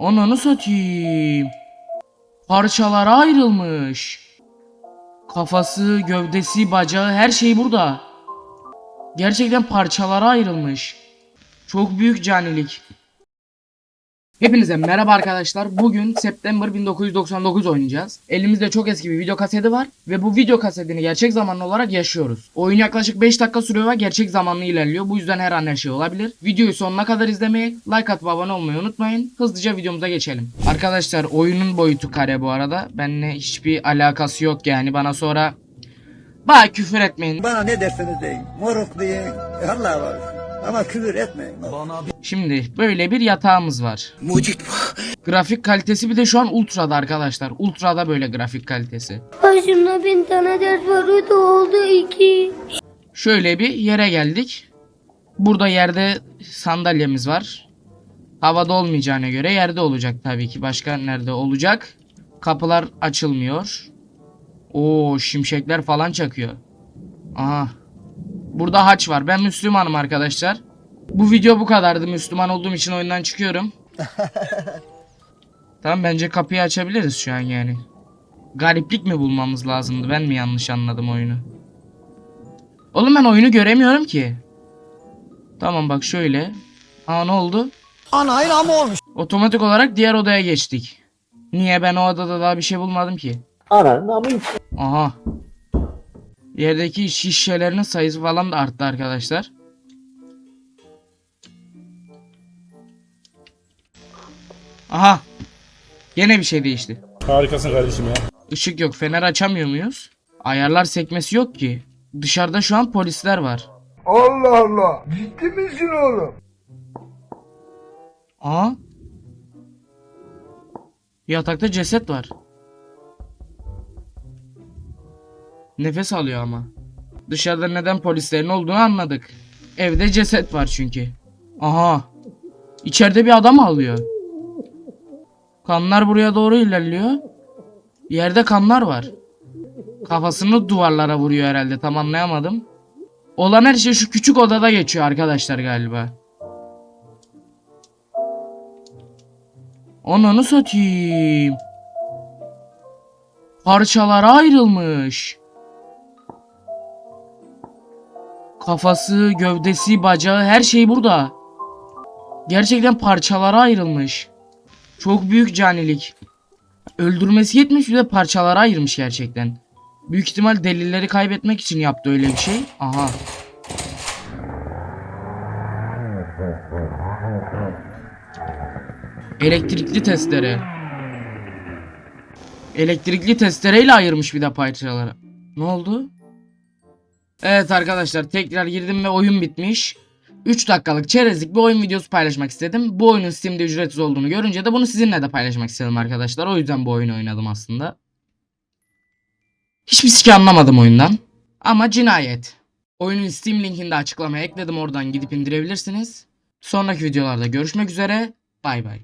Ananı satayım. Parçalara ayrılmış. Kafası, gövdesi, bacağı her şey burada. Gerçekten parçalara ayrılmış. Çok büyük canilik. Hepinize merhaba arkadaşlar. Bugün September 1999 oynayacağız. Elimizde çok eski bir video kaseti var ve bu video kasetini gerçek zamanlı olarak yaşıyoruz. Oyun yaklaşık 5 dakika sürüyor ve gerçek zamanlı ilerliyor. Bu yüzden her an her şey olabilir. Videoyu sonuna kadar izlemeyi, like atıp abone olmayı unutmayın. Hızlıca videomuza geçelim. Arkadaşlar oyunun boyutu kare bu arada. Benimle hiçbir alakası yok yani. Bana sonra Bana küfür etmeyin. Bana ne derseniz deyin. Moruk deyin. Allah var. Ama küfür etmeyin. Şimdi böyle bir yatağımız var. Mucit Grafik kalitesi bir de şu an ultrada arkadaşlar. Ultrada böyle grafik kalitesi. Başımda bin tane ders var o da oldu iki. Şöyle bir yere geldik. Burada yerde sandalyemiz var. Havada olmayacağına göre yerde olacak tabii ki. Başka nerede olacak? Kapılar açılmıyor. Oo şimşekler falan çakıyor. Aha. Burada haç var. Ben Müslümanım arkadaşlar. Bu video bu kadardı. Müslüman olduğum için oyundan çıkıyorum. tamam bence kapıyı açabiliriz şu an yani. Gariplik mi bulmamız lazımdı? Ben mi yanlış anladım oyunu? Oğlum ben oyunu göremiyorum ki. Tamam bak şöyle. Aa ne oldu? Ana ama olmuş. Otomatik olarak diğer odaya geçtik. Niye ben o odada daha bir şey bulmadım ki? Aha. Yerdeki şişelerinin sayısı falan da arttı arkadaşlar. Aha. Yine bir şey değişti. Harikasın kardeşim ya. Işık yok. Fener açamıyor muyuz? Ayarlar sekmesi yok ki. Dışarıda şu an polisler var. Allah Allah. Ciddi misin oğlum? Aa. Yatakta ceset var. Nefes alıyor ama. Dışarıda neden polislerin olduğunu anladık. Evde ceset var çünkü. Aha. İçeride bir adam ağlıyor. Kanlar buraya doğru ilerliyor. Yerde kanlar var. Kafasını duvarlara vuruyor herhalde tam anlayamadım. Olan her şey şu küçük odada geçiyor arkadaşlar galiba. Ananı satayım. Parçalara ayrılmış. Kafası, gövdesi, bacağı her şey burada. Gerçekten parçalara ayrılmış. Çok büyük canilik. Öldürmesi yetmiş bir de parçalara ayırmış gerçekten. Büyük ihtimal delilleri kaybetmek için yaptı öyle bir şey. Aha. Elektrikli testere. Elektrikli testereyle ayırmış bir de parçaları. Ne oldu? Evet arkadaşlar tekrar girdim ve oyun bitmiş. 3 dakikalık çerezlik bir oyun videosu paylaşmak istedim. Bu oyunun Steam'de ücretsiz olduğunu görünce de bunu sizinle de paylaşmak istedim arkadaşlar. O yüzden bu oyunu oynadım aslında. Hiçbir sike anlamadım oyundan. Ama cinayet. Oyunun Steam linkini de açıklamaya ekledim. Oradan gidip indirebilirsiniz. Sonraki videolarda görüşmek üzere. Bay bay.